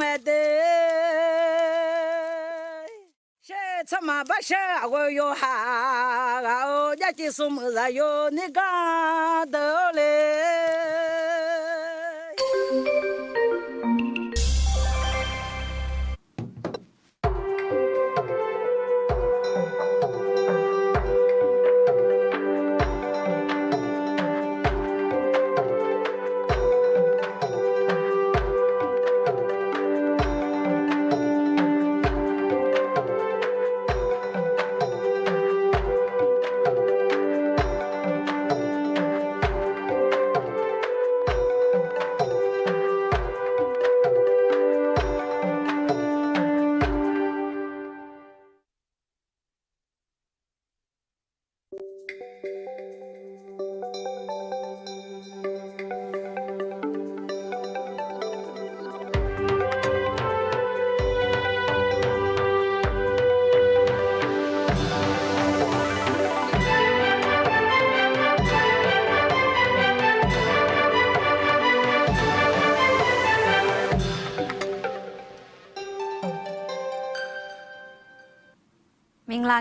ငယ်တေရှေချမဘရှာဝယောဟာဂါယချိစုမဇာယောနိကာ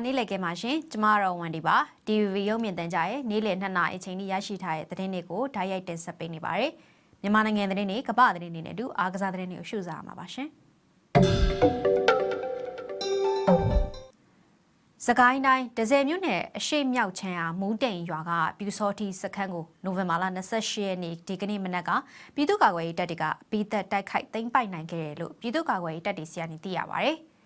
နေ့လည်ခင်းပါရှင်ကျမတော့ဝန်ဒီပါ DVB ရုပ်မြင်သံကြားရဲ့နေ့လည်2နာရီအချိန်ကြီးရရှိထားတဲ့သတင်းတွေကိုဓာတ်ရိုက်တင်ဆက်ပေးနေပါတယ်မြန်မာနိုင်ငံသတင်းတွေကမ္ဘာသတင်းတွေနဲ့အတူအားကစားသတင်းတွေကိုရှုစားရမှာပါရှင်စကိုင်းတိုင်းဒဇယ်မြို့နယ်အရှိမြောက်ချမ်းအားမူးတိန်ရွာကပြူစောတိစခန်းကိုနိုဝင်ဘာလ28ရက်နေ့ဒီကနေ့မနက်ကပြည်သူ့ကာကွယ်ရေးတပ်တွေကပြီးသက်တိုက်ခိုက်သိမ်းပိုက်နိုင်ခဲ့တယ်လို့ပြည်သူ့ကာကွယ်ရေးတပ်တွေဆီကနေသိရပါဗျ။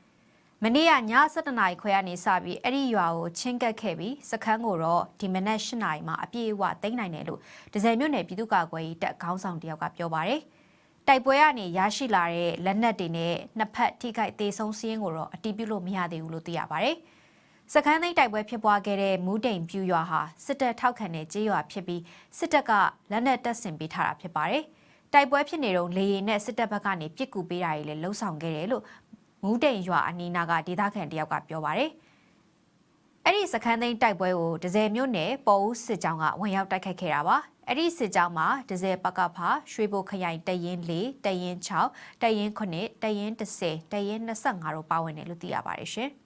မနေ့ကည7:00နာရီခွဲကနေစပြီးအဲ့ဒီရွာကိုချင်းကပ်ခဲ့ပြီးစခန်းကိုတော့ဒီမနက်8:00နာရီမှာအပြည့်အဝသိမ်းနိုင်တယ်လို့ဒဇယ်မြို့နယ်ပြည်သူ့ကာကွယ်ရေးတပ်ခေါင်းဆောင်တယောက်ကပြောပါတယ်။တိုက်ပွဲကနေရရှိလာတဲ့လက်နက်တွေနဲ့နှစ်ဖက်ထိခိုက်သေးဆုံးစည်းရင်းကိုတော့အတီးပြုလို့မရသေးဘူးလို့သိရပါတယ်။စခန်းသိမ်းတိုက်ပွဲဖြစ်ပွားခဲ့တဲ့မူးတိန်ပြူရွာဟာစစ်တပ်ထောက်ခံတဲ့ကြေးရွာဖြစ်ပြီးစစ်တပ်ကလက်နက်တပ်ဆင်ပေးထားတာဖြစ်ပါတယ်။တိုက်ပွဲဖြစ်နေတော့လေရင်နဲ့စစ်တပ်ဘက်ကနေပစ်ကူပေးတာတွေလည်းလှုံ့ဆော်ခဲ့တယ်လို့ မူးတိန်ရွာအနီးနားကဒေသခံတယောက်ကပြောပါတယ်။အဲ့ဒီစခန်းသိန်းတိုက်ပွဲကိုဒဇယ်မြို့နယ်ပေါ်ဦးစစ်ကြောင်းကဝင်ရောက်တိုက်ခိုက်ခဲ့တာပါ။အဲ့ဒီစစ်ကြောင်းမှာဒဇယ်ပကဖာရွှေဘိုခရိုင်တရင်၄တရင်6တရင်9တရင်10တရင်25တို့ပါဝင်တယ်လို့သိရပါတယ်ရှင်။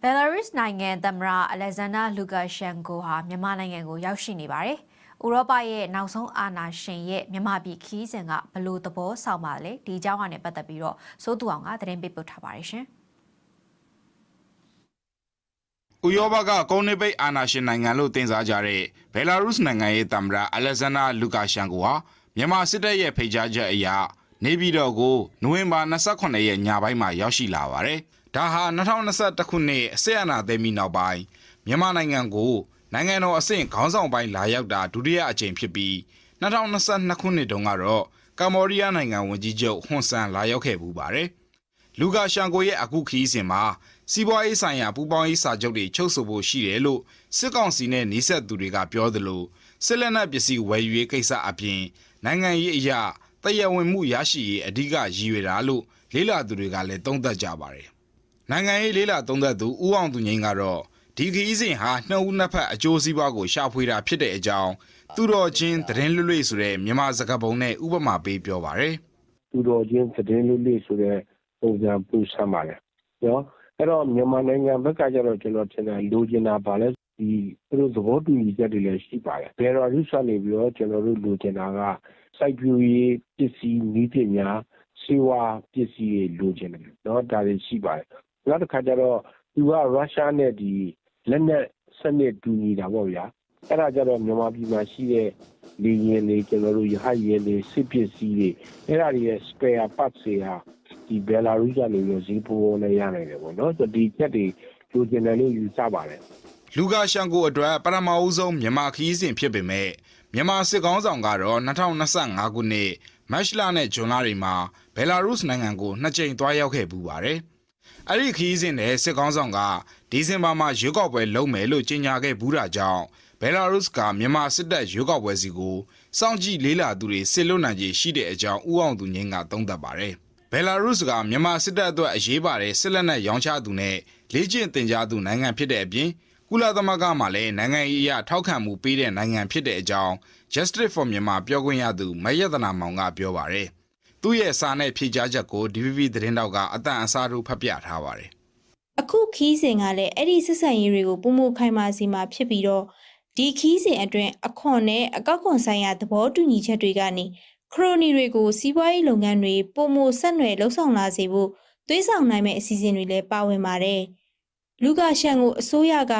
ဘယ်လာရုစ်နိုင်ငံသမ္မတအလက်ဇန်ဒါလူကာရှန်ကိုဟာမြန်မာနိုင်ငံကိုရောက်ရှိနေပါတယ်။ ဥရောပရဲ့နောက်ဆုံးအာဏာရှင်ရဲ့မြန်မာပြည်ခီးစဉ်ကဘလို့သဘောဆောင်ပါလဲဒီအကြောင်းကနေပတ်သက်ပြီးတော့စိုးသူအောင်ကသတင်းပေးပို့ထားပါတယ်ရှင်ဥရောပကကုန်းနေပိတ်အာဏာရှင်နိုင်ငံလို့တင်စားကြတဲ့ဘယ်လာရုစ်နိုင်ငံရဲ့သမ္မတအလက်ဇန္ဒာလူကာရှန်ကိုဟာမြန်မာစစ်တပ်ရဲ့ဖိတ်ကြားချက်အရနေပြည်တော်ကိုနိုဝင်ဘာ28ရက်ညပိုင်းမှာရောက်ရှိလာပါတယ်။ဒါဟာ2021ခုနှစ်အဆက်အနာသိမ်းပြီးနောက်ပိုင်းမြန်မာနိုင်ငံကို နိုင်ငံတော်အဆင့်ခေါင်းဆောင်ပိုင်းလာရောက်တာဒုတိယအကြိမ်ဖြစ်ပြီး2022ခုနှစ်တုန်းကတော့ကမ္ဘောဒီးယားနိုင်ငံဝန်ကြီးချုပ်ဟွန်ဆန်လာရောက်ခဲ့ပူပါတယ်။လူကာရှန်ကိုရဲ့အခုခီးစဉ်မှာစီးပွားရေးဆိုင်ရာပူးပေါင်းရေးစာချုပ်တွေချုပ်ဆိုဖို့ရှိတယ်လို့စစ်ကောင်စီနဲ့နှိစက်သူတွေကပြောသလိုစစ်လက်နက်ပစ္စည်းဝယ်ယူရေးကိစ္စအပြင်နိုင်ငံရေးအရာတရဝင်မှုရရှိရေးအဓိကရည်ရွယ်တာလို့လေးလာသူတွေကလည်းသုံးသပ်ကြပါတယ်။နိုင်ငံရေးလေးလာသုံးသပ်သူဦးအောင်သူငိမ့်ကတော့ ဒီခီးစဉ်ဟာနှစ်ဦးနှစ်ဖက်အကျိုးစီးပွားကိုရှာဖွေတာဖြစ်တဲ့အကြောင်းသူတော်ချင်းသတင်းလွတ်လွတ်ဆိုတဲ့မြန်မာစကားပုံနဲ့ဥပမာပေးပြောပါတယ်သူတော်ချင်းသတင်းလေးလေးဆိုတဲ့ပုံစံပူဆမ်းပါတယ်နော်အဲ့တော့မြန်မာနိုင်ငံဘက်ကကျတော့ကျွန်တော်ထင်တယ်လိုချင်တာပါလဲဒီသူတို့သဘောတူညီချက်တွေလည်းရှိပါတယ်ဘယ်တော့ရုရှားနေပြီးတော့ကျွန်တော်တို့လိုချင်တာကစိုက်ပျိုးရေးပစ္စည်းနည်းပညာစေဝါပစ္စည်းတွေလိုချင်တယ်နော်ဒါတွေရှိပါတယ်နောက်တစ်ခါကျတော့သူကရုရှားနဲ့ဒီ လက်နက်စနစ်တူညီတာပေါ့ဗျာအဲ့ဒါကြတော့မြန်မာပြည်မှာရှိတဲ့လေယာဉ်တွေကျွန်တော်တို့ရဟတ်ယာဉ်တွေစစ်ပစ္စည်းတွေအဲ့ဒါတွေရဲ့ spare parts တွေဟာဒီဘယ်လာရုစ်ကနေပြီးတော့ဈေးပိုးပိုးနဲ့ရနိုင်တယ်ပေါ့နော်ဆိုတော့ဒီချက်တွေလိုချင်တယ်လို့ယူဆပါတယ်လူကာရှန်ကိုအတွက်ပထမအဦးဆုံးမြန်မာခီးစဉ်ဖြစ်ပေမဲ့မြန်မာစစ်ကောင်းဆောင်ကတော့2025ခုနှစ်မတ်လနဲ့ဇွန်လတွေမှာဘယ်လာရုစ်နိုင်ငံကိုနှစ်ကြိမ်သွားရောက်ခဲ့ပူပါတယ်။ အဲ့ဒီခီးစဉ်နဲ့စစ်ကောင်းဆောင်ကဒီဇင်ဘာမှာရွေးကောက်ပွဲလုပ်မယ်လို့ကြေညာခဲ့ဘူးတာကြောင့်ဘယ်လာရုစ်ကမြန်မာစစ်တပ်ရွေးကောက်ပွဲစီကိုစောင့်ကြည့်လေးလာသူတွေစစ်လွတ်နိုင်ခြေရှိတဲ့အကြောင်းဥအောင်သူငင်းကသုံးသပ်ပါတယ်။ဘယ်လာရုစ်ကမြန်မာစစ်တပ်အတွက်အရေးပါတဲ့စစ်လက်နက်ရောင်းချသူနဲ့လေ့ကျင့်သင်ကြားသူနိုင်ငံဖြစ်တဲ့အပြင်ကုကုလသမဂ္ဂမှလည်းနိုင်ငံရေးအရထောက်ခံမှုပေးတဲ့နိုင်ငံဖြစ်တဲ့အကြောင်း Justice for Myanmar ပြောခွင့်ရသူမယက်တနာမောင်ကပြောပါတယ်။ သူ့ရဲ့စာနဲ့ဖြေကြားချက်ကို DVB သတင်းတောက်ကအတန်အစားထိုးဖတ်ပြထားပါတယ်။အခုခီးစဉ်ကလည်းအဲ့ဒီဆက်ဆံရေးတွေကိုပုံမခိုင်မာစီမှာဖြစ်ပြီးတော့ဒီခီးစဉ်အတွင်းအခွန်နဲ့အကောက်ခွန်ဆိုင်ရာသဘောတူညီချက်တွေကနေခရိုနီတွေကိုစီးပွားရေးလုပ်ငန်းတွေပုံမဆက်နွယ်လှုပ်ဆောင်လာစေဖို့သွေးဆောင်နိုင်မဲ့အစီအစဉ်တွေလည်းပါဝင်ပါတယ်။လူကာရှန်ကိုအစိုးရက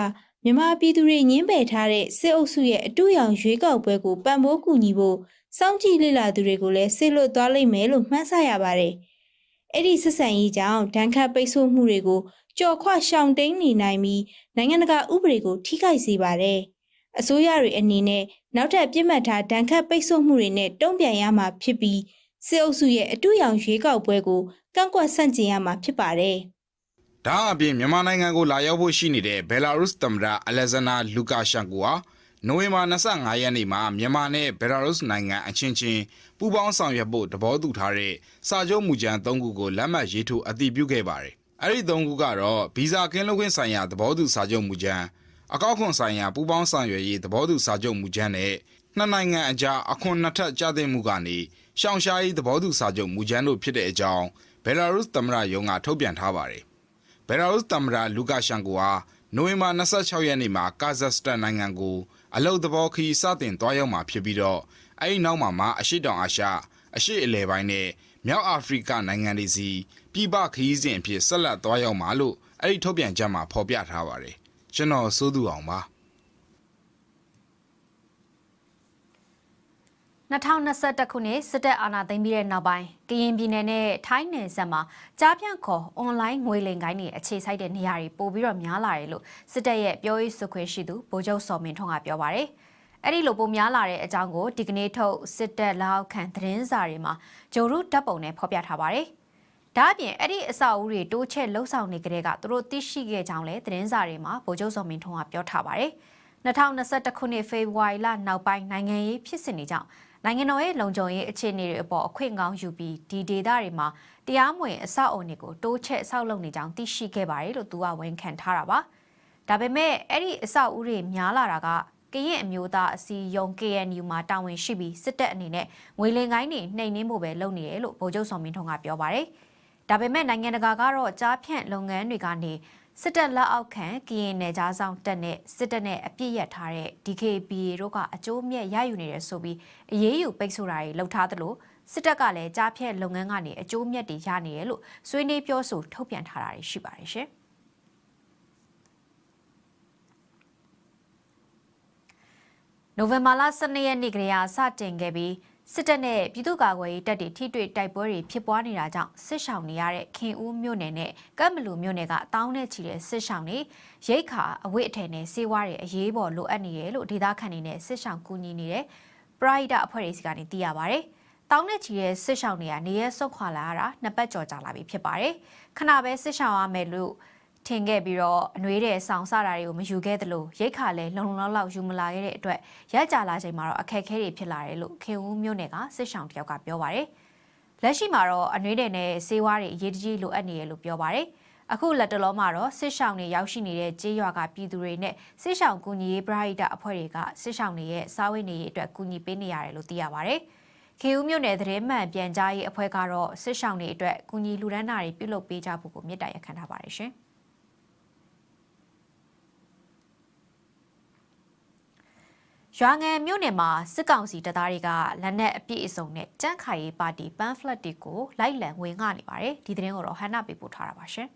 မြန်မာပြည်သူတွေညှင်းပယ်ထားတဲ့စစ်အုပ်စုရဲ့အတူရောင်ရွေးကောက်ပွဲကိုပံ့ပိုးကူညီဖို့ စောင့်ကြည့်လေ့လာသူတွေကိုလည်းဆေလွတ်သွားလိမ့်မယ်လို့မှန်းဆရပါတယ်။အဲ့ဒီဆက်ဆံရေးကြောင့်ဒဏ်ခတ်ပိတ်ဆို့မှုတွေကိုကြော်ခွရှောင်တိန်နေနိုင်ပြီးနိုင်ငံတကာဥပဒေကိုထိခိုက်စေပါတယ်။အစိုးရတွေအနေနဲ့နောက်ထပ်ပြစ်မှတ်ထားဒဏ်ခတ်ပိတ်ဆို့မှုတွေနဲ့တုံ့ပြန်ရမှာဖြစ်ပြီးစစ်အုပ်စုရဲ့အတူရောင်ရွေးကောက်ပွဲကိုကန့်ကွက်ဆန့်ကျင်ရမှာဖြစ်ပါတယ်။ဒါအပြင်မြန်မာနိုင်ငံကိုလာရောက်ဖို့ရှိနေတဲ့ဘယ်လာရုစ်သမ္မတအလက်ဇန္ဒာလူကာရှန်ကိုဟာ နိုဝင်ဘာ25ရက်နေ့မှာမြန်မာနဲ့ဘယ်လာရုစ်နိုင်ငံအချင်းချင်းပူးပေါင်းဆောင်ရွက်ဖို့တဘောတူထားတဲ့စာချုပ်မူကြမ်း၃ခုကိုလက်မှတ်ရေးထိုးအတည်ပြုခဲ့ပါတယ်။အဲ့ဒီ၃ခုကတော့ဗီဇာကင်းလွတ်ခွင့်ဆိုင်ရာသဘောတူစာချုပ်မူကြမ်းအကောက်ခွန်ဆိုင်ရာပူးပေါင်းဆောင်ရွက်ရေးသဘောတူစာချုပ်မူကြမ်းနဲ့နှစ်နိုင်ငံအကြားအခွန်နှစ်ထပ်ကျသင့်မှုကနေရှောင်ရှားရေးသဘောတူစာချုပ်မူကြမ်းတို့ဖြစ်တဲ့အကြောင်းဘယ်လာရုစ်သမ္မတရုံးကထုတ်ပြန်ထားပါတယ်။ဘယ်လာရုစ်သမ္မတလူကာရှန်ကိုဟာ နိုဝင်ဘာ26ရက်နေ့မှာကာဇက်စတန်နိုင်ငံကိုအလုတ်သဘောခရီးစတင်သွားရောက်မှာဖြစ်ပြီးတော့အဲဒီနောက်မှာမှအရှိတောင်အာရှအရှိအလယ်ပိုင်းနဲ့မြောက်အာဖရိကနိုင်ငံတွေစီပြည်ပခရီးစဉ်အဖြစ်ဆက်လက်သွားရောက်မှာလို့အဲဒီထုတ်ပြန်ချက်မှာဖော်ပြထားပါတယ်ကျွန်တော်စိုးသူအောင်ပါ 2021ခုနှစ်စစ်တပ်အာဏာသိမ်းပြီးတဲ့နောက်ပိုင်းကရင်ပြည်နယ်နဲ့ထိုင်းနယ်စပ်မှာကြားဖြန့်ခေါ်အွန်လိုင်းငွေလိမ်ကိုင်းတွေအခြေစိုက်တဲ့နေရာတွေပို့ပြီးတော့များလာတယ်လို့စစ်တပ်ရဲ့ပြောရေးဆိုခွင့်ရှိသူဗိုလ်ချုပ်စော်မင်းထွန်းကပြောပါရယ်အဲ့ဒီလိုပိုများလာတဲ့အကြောင်းကိုဒီကနေ့ထုတ်စစ်တပ်လက်အောက်ခံသတင်းစာတွေမှာဂျိုရုဓာတ်ပုံနဲ့ဖော်ပြထားပါတယ်ဒါအပြင်အဲ့ဒီအဆောက်အဦတွေတိုးချဲ့လှုပ်ဆောင်နေကြတဲ့ကသူတို့သိရှိခဲ့ကြောင်းလဲသတင်းစာတွေမှာဗိုလ်ချုပ်စော်မင်းထွန်းကပြောထားပါတယ်2021ခုနှစ်ဖေဖော်ဝါရီလနောက်ပိုင်းနိုင်ငံရေးဖြစ်စဉ်တွေကြောင့် နိုင်ငံတော်ရဲ့လုံခြုံရေးအခြေအနေတွေအပေါ်အခွင့်ကောင်းယူပြီးဒီဒေသတွေမှာတရားမဝင်အဆောက်အုံတွေကိုတိုးချဲ့ဆောက်လုပ်နေကြောင်းသိရှိခဲ့ပါတယ်လို့သူကဝန်ခံထားတာပါ။ဒါပေမဲ့အဲ့ဒီအဆောက်အဦတွေများလာတာကကရင်အမျိုးသားအစည်းအရုံး KNU မှာတာဝန်ရှိပြီးစစ်တပ်အနေနဲ့ငွေလင်ကိုင်းတွေနှိမ်နင်းဖို့ပဲလုပ်နေတယ်လို့ဗိုလ်ချုပ်စော်မင်းထွန်းကပြောပါတယ်။ဒါပေမဲ့နိုင်ငံတကာကတော့ကြားဖြန့်လုပ်ငန်းတွေကနေ စစ်တပ်လက်အောက်ခံကရင်နယ်ကြားဆောင်တပ်နဲ့စစ်တပ်နဲ့အပြစ်ရထားတဲ့ DKBA တို့ကအကျိုးမြတ်ရယူနေတယ်ဆိုပြီးအရေးယူပိတ်ဆို့တာတွေလှုပ်ထားသလိုစစ်တပ်ကလည်းကြားဖြတ်လုပ်ငန်းကနေအကျိုးမြတ်တွေရနေတယ်လို့ဆွေးနွေးပြောဆိုထုတ်ပြန်ထားတာတွေရှိပါတယ်ရှင်။နိုဝင်ဘာလ12ရက်နေ့ကလေးကစတင်ခဲ့ပြီး စစ်တပ်နဲ့ပြည်သူ့ကာကွယ်ရေးတပ်တွေထိတွေ့တိုက်ပွဲတွေဖြစ်ပွားနေတာကြောင့်စစ်ဆောင်နေရတဲ့ခင်ဦးမြို့နယ်နဲ့ကပ်မလူမြို့နယ်ကတောင်းနဲ့ချီတဲ့စစ်ဆောင်တွေရိတ်ခါအဝတ်အထည်နဲ့စေဝါးတွေအရေးပေါ်လိုအပ်နေတယ်လို့ဒေသခံတွေနဲ့စစ်ဆောင်ကူညီနေတဲ့ပရိုက်တာအဖွဲ့တွေစီကနေသိရပါဗျ။တောင်းနဲ့ချီတဲ့စစ်ဆောင်တွေကနေရဲဆုတ်ခွာလာရတာနှစ်ပတ်ကျော်ကြာလာပြီဖြစ်ပါတယ်။ခဏပဲစစ်ဆောင်ရမယ်လို့ ထင်ခဲ့ပြီးတော့အနှွေးတဲ့ဆောင်စတာတွေကိုမယူခဲ့သလိုရိတ်ခါလဲလုံလုံလောက်လောက်ယူမလာခဲ့တဲ့အတွက်ရက်ကြလာချိန်မှာတော့အခက်အခဲတွေဖြစ်လာတယ်လို့ခင်ဦးမြို့နယ်ကစစ်ဆောင်တယောက်ကပြောပါတယ်။လက်ရှိမှာတော့အနှွေးတဲ့နဲ့စေးဝါးတွေအရေးတကြီးလိုအပ်နေတယ်လို့ပြောပါတယ်။အခုလက်တလုံးမှာတော့စစ်ဆောင်တွေရောက်ရှိနေတဲ့ကြေးရွာကပြည်သူတွေနဲ့စစ်ဆောင်ကူညီရေးပရိဟိတအဖွဲ့တွေကစစ်ဆောင်တွေရဲ့စားဝတ်နေရေးအတွက်ကူညီပေးနေရတယ်လို့သိရပါတယ်။ခေဦးမြို့နယ်သတင်းမှန်ပြန်ကြားရေးအဖွဲ့ကတော့စစ်ဆောင်တွေအတွက်ကူညီလူဒန်းတာတွေပြုလုပ်ပေးကြဖို့ကိုမြစ်တာရက်ခံထားပါတယ်ရှင်။ ရွာငံမြို့နယ်မှာစစ်ကောင်စီတပ်သားတွေကလက်နက်အပြည့်အစုံနဲ့ကြန့်ခိုင်ရေးပါတီပန်ဖလက်တွေကိုလိုက်လံဝင်ငှနေပါတယ်ဒီသတင်းကိုတော့ဟန်နာပေးပို့ထားတာပါရှင်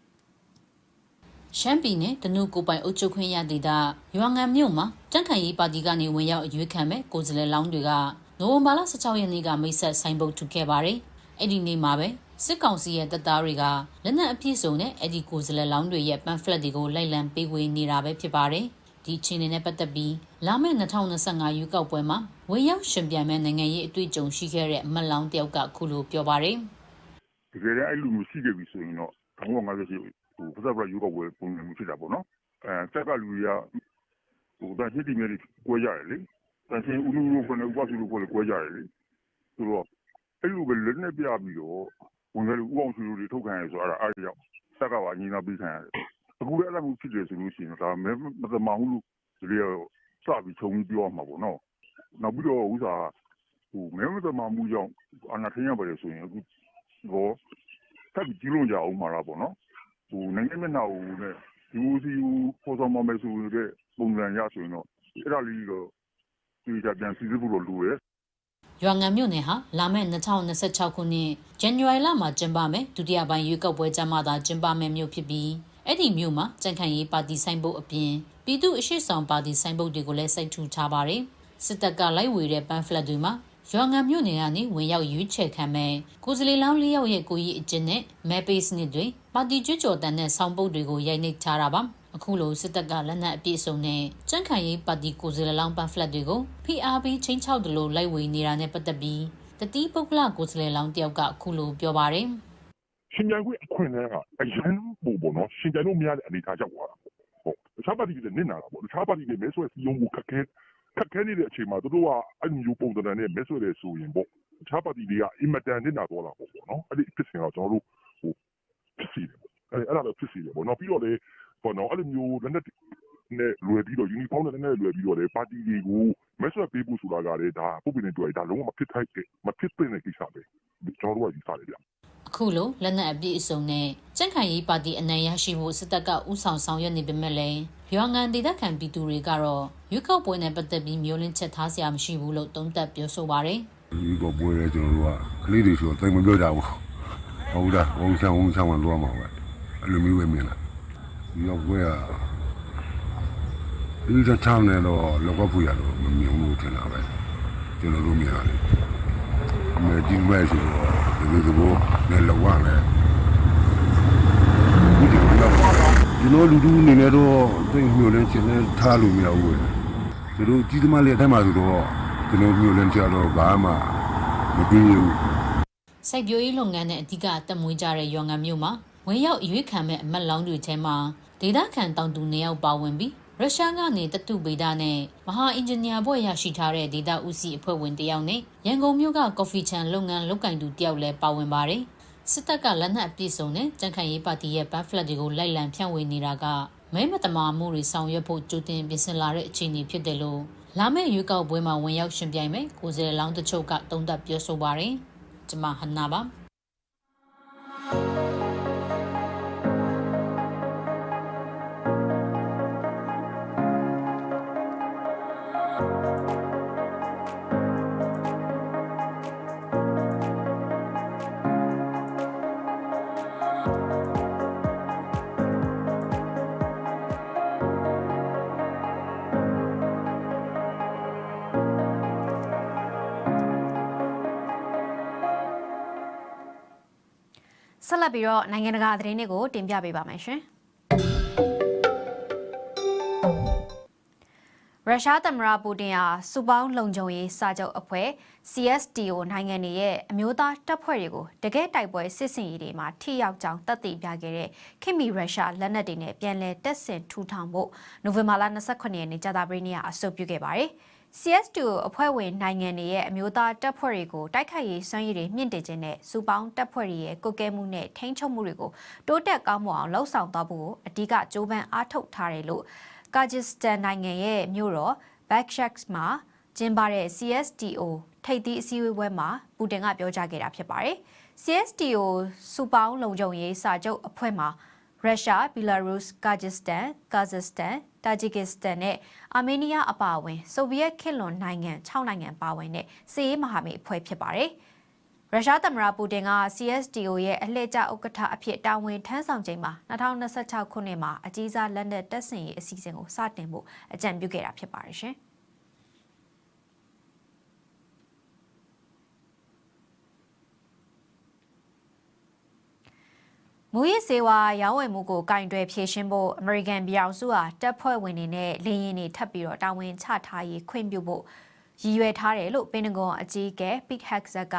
ရှမ်းပြည်နယ်တနုကိုပိုင်အုပ်ချုပ်ခွင့်ရဒေသရွာငံမြို့မှာတန့်ခိုင်ရေးပါတီကနေဝင်ရောက်အရွေးခံမဲ့ကိုယ်စားလှယ်လောင်းတွေကနိုဝင်ဘာလ16ရက်နေ့ကမိတ်ဆက်ဆိုင်ပုတ်ထုတ်ခဲ့ပါတယ်။အဲ့ဒီနေ့မှာပဲစစ်ကောင်စီရဲ့တပ်သားတွေကလက်နက်အပြည့်စုံနဲ့အဲ့ဒီကိုယ်စားလှယ်လောင်းတွေရဲ့ပန်ဖလက်တွေကိုလိုက်လံပေးဝေနေတာပဲဖြစ်ပါတယ်။ ဒီချင်းနေနဲ့ပတ်သက်ပြီးလာမယ့်2025ရွေးကောက်ပွဲမှာဝင်ရောက်ရှင်ပြိုင်မဲ့နိုင်ငံရေးအတွေ့အကြုံရှိခဲ့တဲ့အမတ်လောင်းတယောက်ကခုလိုပြောပါတယ်။တကယ်လည်းအဲ့လိုမျိုးရှိခဲ့ပြီဆိုရင်တော့1958ဟိုပစပရယူကောက်ပွဲပုံစံမျိုးဖြစ်တာပေါ့နော်အဲစက်ကလူတွေကဟိုတန်ရှင်းတီမြဲတွေကွဲကြတယ်လေတန်ရှင်းဦးလူလူခွနဲ့ဥပစုလူခွနဲ့ကွဲကြတယ်လေဆိုတော့အဲ့လိုပဲလက်နဲ့ပြပြီးတော့ဝင်တယ်ဥအောင်စုလူတွေထုတ်ခံရဆိုအဲ့ဒါအားကြောင့်စက်ကပါညီနာပြီးခံရတယ် အခုလည်းအဲ့လိုမျိုးဖြစ်တယ်ဆိုလို့ရှိရင်ဒါမဲမသမာမှုလို့ဒီလိုစပြီးခြုံပြီးပြောမှာပေါ့နော်နောက်ပြီးတော့ဥစားဟိုမဲမသမာမှုကြောင့်အနာထင်ရပါတယ်ဆိုရင်အခုဘောတက်ပြီးကြီးလုံးကြအောင်မှာလားပေါ့နော်ဟိုနိုင်ငံမျက်နှာကိုနဲ့ဒီဦးစီကိုပေါ်ဆောင်မမယ်ဆိုတဲ့ပုံစံရဆိုရင်တော့အဲ့ဒါလေးတော့ဒီကြပြန်စီစစ်ဖို့တော့လိုရဲ့ရွာငံမြို့နယ်ဟာလာမယ့်2026ခုနှစ်ဇန်နဝါရီလမှာကျင်းပမယ်ဒုတိယပိုင်းရွေးကောက်ပွဲကျင်းပတာကျင်းပမယ်မြို့ဖြစ်ပြီး အဲ့ဒီမြို့မှာကြံ့ခိုင်ရေးပါတီဆိုင်ဘုတ်အပြင်ပြည်သူ့အရှိဆောင်ပါတီဆိုင်ဘုတ်တွေကိုလည်းစိတ်ထူထားပါတယ်စစ်တပ်ကလိုက်ဝေတဲ့ပန်ဖလက်တွေမှာရွာငံမြို့နယ်ကနေဝင်ရောက်ရွေးချယ်ခံမဲ့ကိုယ်စလီလောင်းလေးယောက်ရဲ့ကိုကြီးအကျင့်နဲ့မဲပေးစနစ်တွေပါတီကျွကြော်တန်တဲ့ဆောင်ပုတ်တွေကိုရိုက်နှိပ်ထားတာပါအခုလိုစစ်တပ်ကလက်နက်အပြည့်စုံနဲ့ကြန့်ခိုင်ရေးပါတီကိုယ်စလီလောင်းပန်ဖလက်တွေကို PRB ချင်းချောက်တယ်လို့လိုက်ဝေနေတာနဲ့ပတ်သက်ပြီးတတိပုဂ္ဂလကိုယ်စလီလောင်းတယောက်ကအခုလိုပြောပါတယ် ရှင်ကြိုင်ခွင့်အခွင့်အရေးကအရင်ပုံပေါ့နော်ရှင်ကြိုင်လို့မရတဲ့အနေအထားကြောက်သွားတာပေါ့ဟုတ်တခြားပါတီတွေနစ်နာတာပေါ့တခြားပါတီတွေမဲဆွဲစီယုံကိုခက်ခဲခက်ခဲနေတဲ့အချိန်မှာတို့ကအဲ့ဒီမျိုးပုံစံနဲ့မဲဆွဲတယ်ဆိုရင်ပေါ့တခြားပါတီတွေကအင်မတန်နစ်နာသွားတာပေါ့နော်အဲ့ဒီဖြစ်စဉ်တော့ကျွန်တော်တို့ဟိုဖြစ်စီတယ်ပေါ့အဲ့အဲ့ဒါတော့ဖြစ်စီတယ်ပေါ့နော်ပြီးတော့လေပေါ့နော်အဲ့လိုမျိုးလက်နက်နဲ့လွယ်ပြီးတော့ uniform နဲ့လည်းလွယ်ပြီးတော့လေပါတီတွေကိုမဲဆွဲပေးဖို့ဆိုတာကလည်းဒါပုပ်ပင်းတွေတွေ့ဒါလုံးဝမဖြစ်ထိုက်မဖြစ်တဲ့ကိစ္စပဲကျွန်တော်တို့ကယူဆတယ်ဗျ အခုလိုလက်နက်အပြည့်အစုံနဲ့ကြန့်ခိုင်ရေးပါတီအနိုင်ရရှိဖို့စစ်တပ်ကဥဆောင်ဆောင်ရွက်နေပေမဲ့လည်းရွာငံဒေသခံပြည်သူတွေကတော့ရွေးကောက်ပွဲနဲ့ပတ်သက်ပြီးမျိုးလင်းချက်ထားစရာမရှိဘူးလို့သုံးသပ်ပြောဆိုပါတယ်ဒီကပွဲလဲကျွန်တော်တို့ကကလေးတွေဆိုတိတ်မပြောကြဘူးဟုတ်လားဝုံချောင်းဝုံချောင်းဝင်သွားမှာပဲအဲ့လိုမျိုးပဲမြင်လားဒီကပွဲကဒီကချောင်းနဲ့တော့လောကဖူရတော့မမြင်ဘူးထင်တာပဲကျွန်တော်တို့မြင်ရတယ်အမေဒီမဲ့ဆိုတော့ ဒီလိုကဘောနဲ့လောကနဲ့ဒီလိုတော့ကျွန်တော်လူတူအနေနဲ့တော့သိမျိုးလဲရှင်နဲ့ထားလို့မရဘူးသူတို့ကြီးသမားလေးအထက်မှာဆိုတော့ကျွန်တော်မျိုးလဲကြတော့ဘာမှမပြီးဘူးစိုက်ပျိုးရေးလုပ်ငန်းနဲ့အဓိကအသက်မွေးကြတဲ့ရွာငံမြို့မှာဝင်ရောက်အရွေးခံမဲ့အမတ်လောင်းတွေထဲမှာဒေသခံတောင်သူနေရောက်ပါဝင်ပြီး ရုရှားကနေတတုဗေဒနဲ့မဟာအင်ဂျင်နီယာဘွဲ့ရရှိထားတဲ့ဒေတာဦးစီးအဖွဲ့ဝင်တယောက်နဲ့ရန်ကုန်မြို့ကကော်ဖီချန်လုပ်ငန်းလုပ်ကင်သူတယောက်လည်းပါဝင်ပါတယ်။စစ်တပ်ကလက်နက်အပြည့်စုံနဲ့ကြံ့ခိုင်ရေးပါတီရဲ့ပန်းဖလက်တွေကိုလိုက်လံဖြန့်ဝေနေတာကမဲမတမာမှုတွေဆောင်ရွက်ဖို့ကြိုတင်ပြင်ဆင်လာတဲ့အခြေအနေဖြစ်တယ်လို့လာမယ့်ရွေးကောက်ပွဲမှာဝင်ရောက်ရှင်ပြိုင်မဲ့ကိုယ်စားလှယ်လောင်းတချို့ကတုံ့တက်ပြောဆိုပါတယ်။ကျွန်မဟန်နာပါ ဆက်လက်ပြီးတော့နိုင်ငံတကာသတင်းတွေကိုတင်ပြပေးပါမယ်ရှင်။ရုရှားသမ္မတပူတင်ဟာစုပေါင်းလုံခြုံရေးစာချုပ်အဖွဲ့ CSTO နိုင်ငံတွေရဲ့အမျိုးသားတပ်ဖွဲ့တွေကိုတကယ့်တိုက်ပွဲစစ်စင်ရေးတွေမှာထိရောက်ကြောင်းတပ်သိပြခဲ့တဲ့ခင်မီရုရှားလက်နက်တွေနဲ့ပြန်လည်တက်ဆင်ထူထောင်ဖို့နိုဝင်ဘာလ29ရက်နေ့ကြာသပတေးနေ့ကအဆိုပြုခဲ့ပါတယ်။ CS2 အဖွဲ့ဝင်နိုင်ငံတွေရဲ့အမျိုးသားတပ်ဖွဲ့တွေကိုတိုက်ခိုက်ရေးစွမ်းရည်တွေမြင့်တင်ခြင်းနဲ့စုပေါင်းတပ်ဖွဲ့တွေရဲ့ကုတ်ကဲမှုနဲ့ထိန်းချုပ်မှုတွေကိုတိုးတက်ကောင်းမွန်အောင်လှုံ့ဆော်သွားဖို့အဓိကကြိုးပမ်းအားထုတ်ထားတယ်လို့ကာဂျစ္စတန်နိုင်ငံရဲ့မြို့တော်ဘက်ရှက်မှာကျင်းပတဲ့ CSTO ထိပ်သီးအစည်းအဝေးပွဲမှာပူတင်ကပြောကြားခဲ့တာဖြစ်ပါတယ်။ CSTO စုပေါင်းလုံခြုံရေးစာချုပ်အဖွဲ့မှာ ရုရှား၊ဘီလာရုစ်၊ကာဂျစ္စတန်၊ကာဇက်စတန်၊တာဂျီကစ္စတန်နဲ့အာမေးနီးယားအပါအဝင်ဆိုဗီယက်ခေတ်လွန်နိုင်ငံ6နိုင်ငံပါဝင်တဲ့စစ်ရေးမဟာမိတ်အဖွဲ့ဖြစ်ပါတယ်။ရုရှားသမ္မတပူတင်က CSTO ရဲ့အလှည့်ကျဥက္ကဋ္ဌအဖြစ်တာဝန်ထမ်းဆောင်ချိန်မှာ2026ခုနှစ်မှာအကြီးစားလက်နက်တပ်ဆင်ရေးအစီအစဉ်ကိုစတင်ဖို့အကြံပြုခဲ့တာဖြစ်ပါတယ်ရှင်။ မူရစ်စေဝါရောင်းဝယ်မှုကိုကင်တွယ်ဖြည့်ရှင်းဖို့အမေရိကန်ပြည်အောင်စုဟာတပ်ဖွဲ့ဝင်တွေနဲ့လေရင်တွေထပ်ပြီးတော့တာဝန်ချထားရေးခွင့်ပြုဖို့ရည်ရွယ်ထားတယ်လို့ပင်တဂွန်အကြီးအကဲ Pete Hegseth က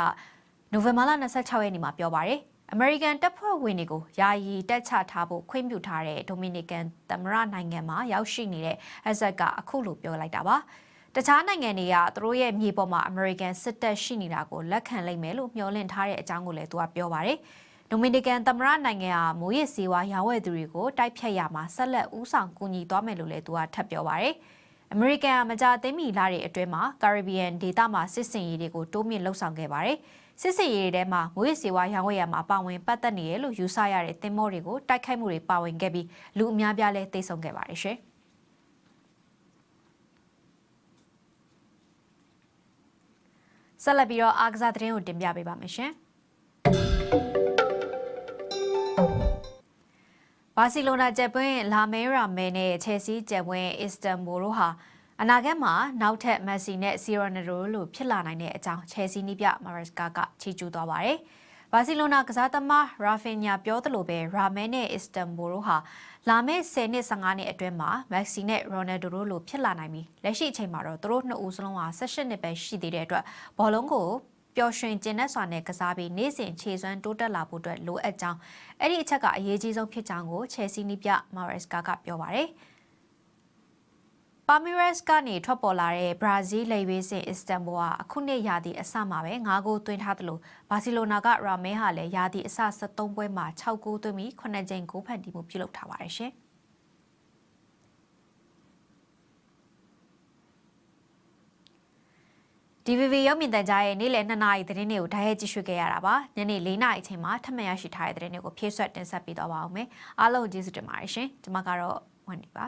နိုဝင်ဘာလ26ရက်နေ့မှာပြောပါတယ်။အမေရိကန်တပ်ဖွဲ့ဝင်တွေကိုယာယီတက်ချထားဖို့ခွင့်ပြုထားတဲ့ဒိုမီနီကန်သမ္မတနိုင်ငံမှာရောက်ရှိနေတဲ့ Hegseth ကအခုလိုပြောလိုက်တာပါ။တခြားနိုင်ငံတွေကသူတို့ရဲ့မြေပေါ်မှာအမေရိကန်စစ်တပ်ရှိနေတာကိုလက်ခံလိုက်မယ်လို့မျှော်လင့်ထားတဲ့အကြောင်းကိုလည်းသူကပြောပါတယ်။ ဒိုမီနီကန်သမ္မတနိုင်ငံဟာမိုးရစ်စီဝါရောင်းဝယ်သူတွေကိုတိုက်ဖြတ်ရမှာဆက်လက်ဦးဆောင်ကူညီသွားမယ်လို့လည်းသူကထပ်ပြောပါရယ်အမေရိကန်ကမကြသိမ်းမီလာတွေအတွင်းမှာကာရစ်ဘီယန်ဒေသမှာစစ်စင်ရေးတွေကိုတိုးမြင့်လှုပ်ဆောင်ခဲ့ပါတယ်စစ်စင်ရေးတွေထဲမှာမိုးရစ်စီဝါရောင်းဝယ်ရမှာပါဝင်ပတ်သက်နေရလို့ယူဆရတဲ့တင်မောတွေကိုတိုက်ခိုက်မှုတွေပါဝင်ခဲ့ပြီးလူအများပြားလည်းသိဆုံးခဲ့ပါတယ်ရှင်ဆက်လက်ပြီးတော့အားကစားသတင်းကိုတင်ပြပေးပါမယ်ရှင်။ ဘာစီလိုနာကျက်ပွင့်လာမဲရာမဲနဲ့ချယ်ဆီကျက်ပွင့်အစ္စတန်ဘူလ်တို့ဟာအနာဂတ်မှာနောက်ထပ်မက်ဆီနဲ့စီရိုနယ်ဒိုလို့ဖြစ်လာနိုင်တဲ့အကြောင်းချယ်ဆီနီးပြမာရက်စကာကချီးကျူးသွားပါတယ်။ဘာစီလိုနာကစားသမားရာဖင်ညာပြောသလိုပဲရာမဲနဲ့အစ္စတန်ဘူလ်တို့ဟာလာမယ့်10နှစ်15နှစ်အတွင်းမှာမက်ဆီနဲ့ရိုနယ်ဒိုတို့လိုဖြစ်လာနိုင်ပြီလက်ရှိအချိန်မှာတော့သူတို့နှစ်ဦးစလုံးဟာ18နှစ်ပဲရှိသေးတဲ့အတွက်ဘောလုံးကိုပျော် ရွှင်ကျင်တဲ့စွာနဲ့ကစားပြီးနေ့စဉ်ခြေစွမ်းတိုးတက်လာဖို့အတွက်လိုအပ်ကြောင်းအဲ့ဒီအချက်ကအရေးကြီးဆုံးဖြစ်ကြောင်းကိုချယ်ဆီနီးပြမာရက်စကာကပြောပါတယ်ပါမီရက်စ်ကနေထွက်ပေါ်လာတဲ့ဘရာဇီးလေဝေးစင်အစ္စတန်ဘူဟာအခုနှစ်ရာသီအစမှာပဲ9ဂိုးသွင်းထားတယ်လို့ဘာစီလိုနာကရာမဲဟာလည်းရာသီအစ73ပွဲမှာ6ဂိုးသွင်းပြီး9ကြိမ်ဂိုးဖန်တီးမှုပြုလုပ်ထားပါတယ်ရှင်။ DVB ရုပ်မြင်သံကြားရဲ့နေ့လယ်2နာရီသတင်းတွေကိုဓာတ်ရိုက်ကြည့်ရှုခဲ့ရတာပါညနေ4နာရီအချိန်မှာထပ်မံရရှိထားတဲ့သတင်းတွေကိုဖြည့်ဆွတ်တင်ဆက်ပေးသွားပါအောင်မယ်အားလုံးကျေးဇူးတင်ပါတယ်ရှင်ကျွန်မကတော့ဝန်ဒီပါ